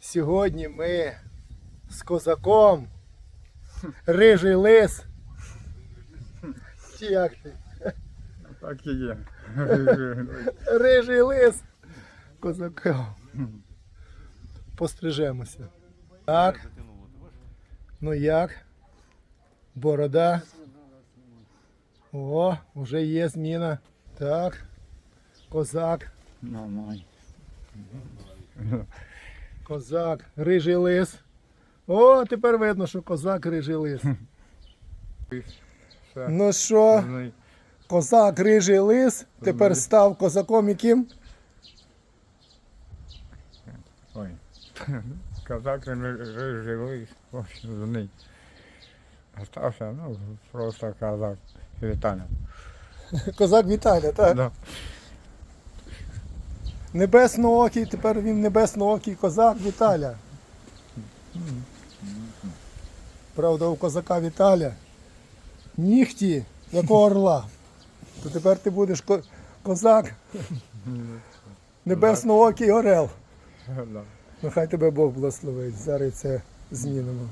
Сьогодні ми з козаком. Рижий лис. Чи як ти? Так і є. Рижий лис. Козаком. Пострижемося. Так. Ну як? Борода. О, вже є зміна. Так. Козак. Нормально. Козак, рижий лис. О, тепер видно, що козак рижий лис. Ну що, козак рижий лис, тепер став козаком яким? Ой. Він живий, зний. Остався, ну, просто казак. Віталя. Козак Віталя, так? Да. Небесноокий, тепер він небесноокий козак Віталя. Правда, у козака Віталя нігті, як у орла. То тепер ти будеш ко- козак, небесноокий орел. Нехай тебе Бог благословить. Зараз це змінимо.